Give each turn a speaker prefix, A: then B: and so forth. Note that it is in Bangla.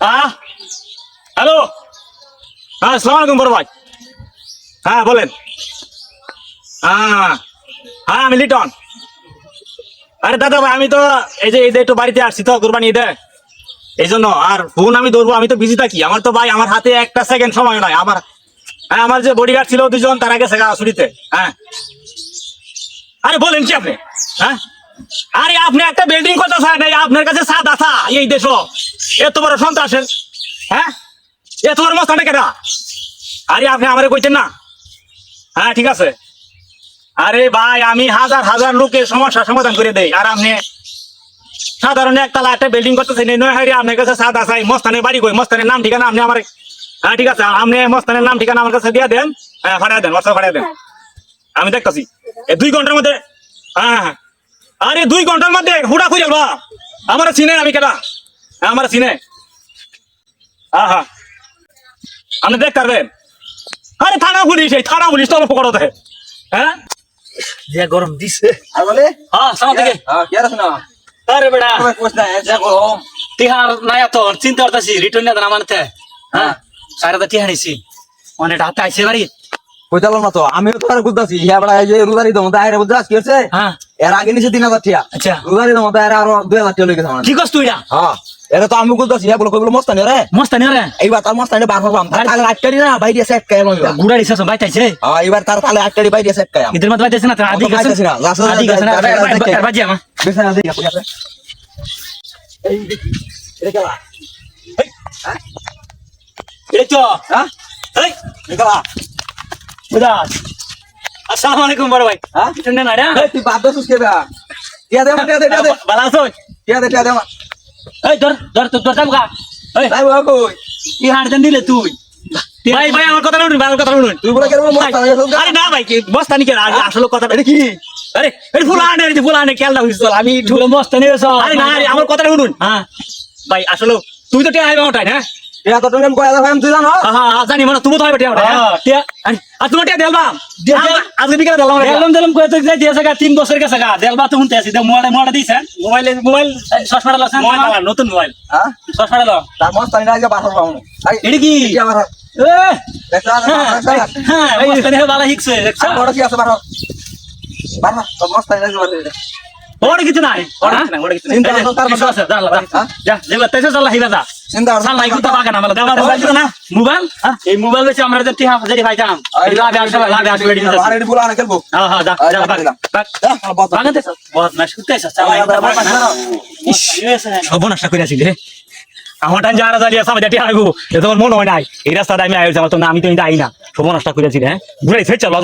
A: হ্যাঁ হ্যালো? হ্যাঁ আসসালামু আলাইকুম বড় ভাই। হ্যাঁ বলেন। হ্যাঁ হ্যাঁ আমি লিটন। আরে দাদা ভাই, আমি তো এই যে ঈদে একটু বাড়িতে আসছি তো, কোরবানি ঈদে। এই জন্য, আর ফোন আমি ধরবো, আমি তো বিজি থাকি। আমার তো ভাই, আমার হাতে একটা সেকেন্ড সময় নয় আমার হ্যাঁ আমার যে বডিগার্ড ছিল দুজন, তার আগে সেগা ছুটিতে হ্যাঁ। আরে বলেন কি আপনি? হ্যাঁ? আরে আপনি একটা বিল্ডিং এই আপনার কাছে সাদ আসা এই দেশ। এত বড় সন্ত্রাসের হ্যাঁ? এত বড় মস্তানে কেটা আরে আপনি আমারে কইতেন না। হ্যাঁ ঠিক আছে। আরে ভাই, আমি হাজার হাজার লোকের সমস্যার সমাধান করে দেই। আর আপনি সাধারণ একতলা একটা বিল্ডিং করতেছেন নয় হারি আপনার কাছে সাদা চাই, মস্তানের বাড়ি কই? মস্তানের নাম, ঠিকানা আপনি আমার হ্যাঁ ঠিক আছে। আপনি মস্তানের নাম, ঠিকানা আমার কাছে দিয়ে দেন। হ্যাঁ ফাটাই দেন হোয়াটসঅ্যাপ ফাটাই দেন। আমি দেখতাছি। দুই ঘণ্টার মধ্যে হ্যাঁ হ্যাঁ। আরে দুই ঘণ্টার মধ্যে হুড়া খুঁজে বা আমার চিনে আমি কেটা আমার চিনে হ্যাঁ হ্যাঁ আপনি দেখতে পারবেন আরে থানা পুলিশ এই থানা পুলিশ তো পকড়ো দেয় হ্যাঁ?
B: যে গরম দিছে।
C: আর বলে
A: হ্যাঁ সামনে থেকে
C: হ্যাঁ কি আর শোনা
A: আরে বেটা।
C: তোমার কোচ না যা গরম।
B: তিহার নাই তো চিন্তা করতেছি রিটার্ন না হ্যাঁ। সারা তো তিহার নিছি। অনেক হাতে আইছে বাড়ি।
C: কইতালাম না তো আমিও তো আর বুঝতাছি ইয়া বড় এই যে রুদারি কি হচ্ছে
B: হ্যাঁ।
C: এর আগে নিচে তিন হাজার টিয়া।
B: আচ্ছা।
C: দম আরও দুই হাজার টিয়া লেগেছে আমার
B: কি তুই এটা
C: হ্যাঁ এরা তো আমি বুঝতাছি ইয়া বলে কইবলো মস্তানি রে।
B: মস্ত রে?
C: এইবার তার মস্তানি বার তার আটকারি না বাইরে
B: গুড়া বাইতাইছে
C: হ্যাঁ এবার তার আটকারি বাইরে
B: ইদের মত বাইতাইছে না তো আদি গেছে।
C: না,
B: আদি গেছে না। বাজি আমা
C: না দেখি আছে এই এটা কেলা
B: এই তো।
C: হ্যাঁ?
B: এই। আসসালামু আলাইকুম বড় ভাই।
C: হ্যাঁ?
B: রিটার্ন না রে?
C: তুই বাপ দোস কে বা টিয়া দে টিয়া দে টিয়া দে।
B: ভালো আছো
C: টিয়া দে টিয়া দে
B: এই ধর ধর তোর দাম কা। এই
C: তাই বাবা কই?
B: কি হাড় দেন দিলে তুই?
A: ভাই ভাই আমার কথা শুনুন ভাই আমার কথা শুনুন।
C: তুই বলে কেন মস্তানি
A: আরে না ভাই কি বস্তা নিকে? আসলে কথা
C: এটা কি?
A: আরে আরে ফুলানে আরে ফুলানে খেয়াল রাখিস চল। আমি একটু-
B: তুই মস্ত নিয়ে
A: আরে না আমার কথা শুনুন।
B: হ্যাঁ।
A: ভাই আসলে তুই তো টিয়া আইবা ওটাই হ্যাঁ?
C: টিয়া তো তুমি কয় দাম তুই জানো?
A: হ্যাঁ হ্যাঁ জানি মানে তুমি তো আইবা টিয়া
B: হ্যাঁ, টিয়া।
A: আরে তুমি টিয়া দেলবা
B: দিয়া-
A: আ- আজকে বিকেলে দেলবা
B: দেলম দেলম কয়ে তো যাই দিয়েছে গা তিন বছর গেছে গা। দেলবা তো শুনতে আছি। মোড়ে মোড়ে দিছেন
A: মোবাইলে মোবাইল
B: চশমাটা লাগছেন
A: মোবাইল আলা, নতুন মোবাইল।
C: হ্যাঁ?
B: চশমাটা লাও
C: তার মস্তানি না যে বাসর পাবো
B: এটা কি?
C: আমার
B: হ্যাঁ হ্যাঁ এই এখানে ভালো শিখছে দেখছ?
C: বড় কি আছে বারো বারো তোর মস্তানি না যে
A: ওরে কিছু নাই। ওরে কিছু নাই ওরে কিছু নাই যে, যা, যা,
C: হ্যাঁ?
A: যা, তেজে চল হিবা যা। আমার, মোবাইল?
B: এই মোবাইল পাইতাম লাভে লাভে
A: হ্যাঁ, হ্যাঁ, যা, যা, করে। টান যারা জ্বালিয়ে আছে, তোমার মনে হয় নাই। এই রাস্তাটা আমি আমার তো আমি তো আই না। সর্বনাশটা করে আসি রে হ্যাঁ? ঘুরে চল।